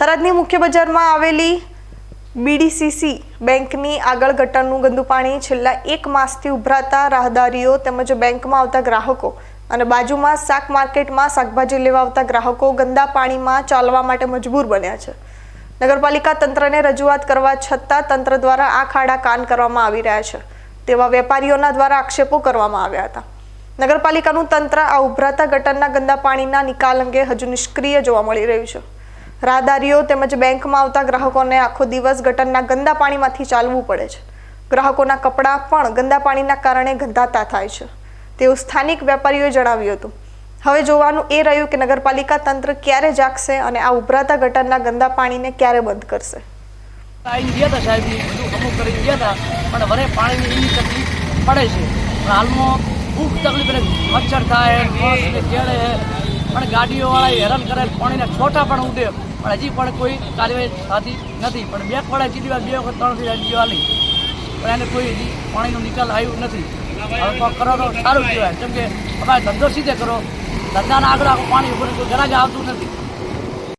થરાદની મુખ્ય બજારમાં આવેલી બીડીસીસી બેંકની આગળ ગટરનું ગંદુ પાણી છેલ્લા એક માસથી ઉભરાતા રાહદારીઓ તેમજ બેંકમાં આવતા ગ્રાહકો અને બાજુમાં શાક માર્કેટમાં શાકભાજી લેવા આવતા ગ્રાહકો ગંદા પાણીમાં ચાલવા માટે મજબૂર બન્યા છે. નગરપાલિકા તંત્રને રજૂઆત કરવા છતાં તંત્ર દ્વારા આ ખાડા કાન કરવામાં આવી રહ્યા છે. તેવા વેપારીઓના દ્વારા આક્ષેપો કરવામાં આવ્યા હતા. નગરપાલિકાનું તંત્ર આ ઉભરાતા ગટરના ગંદા પાણીના નિકાલ અંગે હજુ નિષ્ક્રિય જોવા મળી રહ્યું છે. રાહદારીઓ તેમજ બેંકમાં આવતા ગ્રાહકોને આખો દિવસ ગટરના ગંદા પાણીમાંથી ચાલવું પડે છે. ગ્રાહકોના કપડાં પણ ગંદા પાણીના કારણે ગંધાતા થાય છે. તેવું સ્થાનિક વેપારીઓએ જણાવ્યું હતું. હવે જોવાનું એ રહ્યું કે નગરપાલિકા તંત્ર ક્યારે જાગશે અને આ ઉભરાતા ગટરના ગંદા પાણીને ક્યારે બંધ કરશે. આવીને ગયા કરીને ગયા હતા પણ વરે પાણીની એવી પડે છે. હાલમાં પણ ગાડીઓવાળા હેરાન કરે, પાણીના છોટા પણ ઉડે. પણ હજી પણ કોઈ કાર્યવાહી થતી નથી. પણ બે ખોડા જીડી બે વખત ત્રણ અરજી આલી પણ એને કોઈ હજી પાણીનો નિકાલ આવ્યો નથી. હવે તો કરો તો સારું કહેવાય. કેમ કે અમારે ધંધો સીધે કરો. ધંધાના આગળ આખું પાણી ઉપર કોઈ ગ્રાહક આવતું નથી.